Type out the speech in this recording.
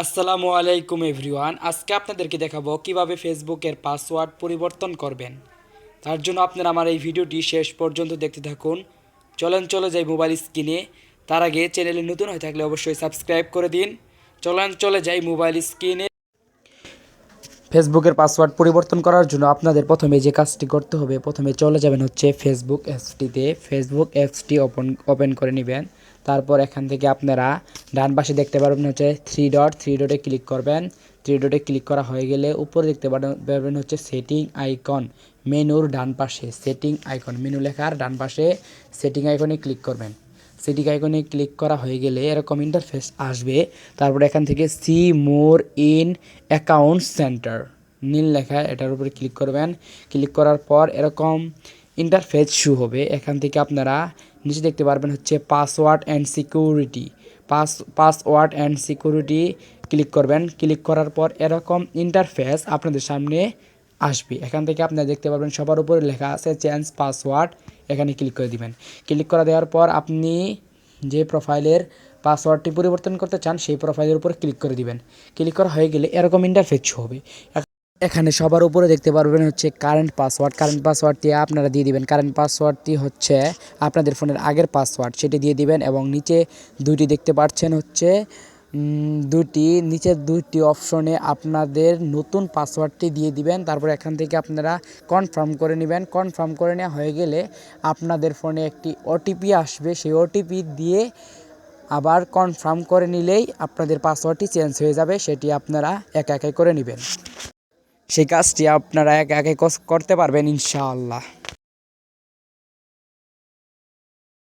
আসসালামু আলাইকুম এভরিওয়ান, আজকে আপনাদেরকে দেখাবো কীভাবে ফেসবুকের পাসওয়ার্ড পরিবর্তন করবেন। তার জন্য আপনারা আমার এই ভিডিওটি শেষ পর্যন্ত দেখতে থাকুন। চলেন, চলে যাই মোবাইল স্ক্রিনে তার আগে চ্যানেলে নতুন হয়ে থাকলে অবশ্যই সাবস্ক্রাইব করে দিন। চলেন, চলে যাই মোবাইল স্ক্রিনে ফেসবুকের পাসওয়ার্ড পরিবর্তন করার জন্য আপনাদের প্রথমে যে কাজটি করতে হবে, প্রথমে চলে যাবেন হচ্ছে ফেসবুক অ্যাপসটিতে ফেসবুক অ্যাপসটি ওপেন ওপেন করে নেবেন। তারপর এখান থেকে আপনারা ডান পাশে দেখতে পারবেন হচ্ছে থ্রি ডট থ্রি ডটে ক্লিক করবেন। থ্রি ডটে ক্লিক করা হয়ে গেলে উপরে দেখতে পারবেন- হচ্ছে সেটিং আইকন মেনুর ডান পাশে সেটিং আইকন মেনু লেখার ডান পাশে সেটিং আইকনে ক্লিক করবেন। সেটিং আইকনে ক্লিক করা হয়ে গেলে এরকম ইন্টারফেস আসবে। তারপর এখান থেকে see more in account center নীল লেখা এটার উপরে ক্লিক করবেন। ক্লিক করার পর এরকম ইন্টারফেস শু হবে। এখান থেকে আপনারা নিচে দেখতে পারবেন হচ্ছে password and security pass password and security click করবেন। ক্লিক করার পর এরকম ইন্টারফেস আপনাদের সামনে আসবে। এখান থেকে আপনারা দেখতে পারবেন সবার উপরে লেখা আছে চেঞ্জ পাসওয়ার্ড এখানে ক্লিক করে দিবেন। ক্লিক করা দেওয়ার পর আপনি যে প্রোফাইলের পাসওয়ার্ডটি পরিবর্তন করতে চান, সেই প্রোফাইলের উপর ক্লিক করে দিবেন। ক্লিক করা হয়ে গেলে এরকম ইন্টারফেস হবে। এখানে সবার উপরে দেখতে পারবেন হচ্ছে কারেন্ট পাসওয়ার্ড কারেন্ট পাসওয়ার্ডটি আপনারা দিয়ে দিবেন। কারেন্ট পাসওয়ার্ডটি হচ্ছে আপনাদের ফোনের আগের পাসওয়ার্ড সেটি দিয়ে দিবেন এবং নিচে দুইটি দেখতে পাচ্ছেন হচ্ছে দুটি নিচের দুইটি অপশনে আপনাদের নতুন পাসওয়ার্ডটি দিয়ে দিবেন। তারপর এখান থেকে আপনারা কনফার্ম করে নেবেন। কনফার্ম করে নেওয়া হয়ে গেলে আপনাদের ফোনে একটি ওটিপি আসবে। সেই ওটিপি দিয়ে আবার কনফার্ম করে নিলেই আপনাদের পাসওয়ার্ডটি চেঞ্জ হয়ে যাবে। সেটি আপনারা একা একাই করে নেবেন। সেই কাজটি আপনারা এক একে করতে পারবেন ইনশাআল্লাহ।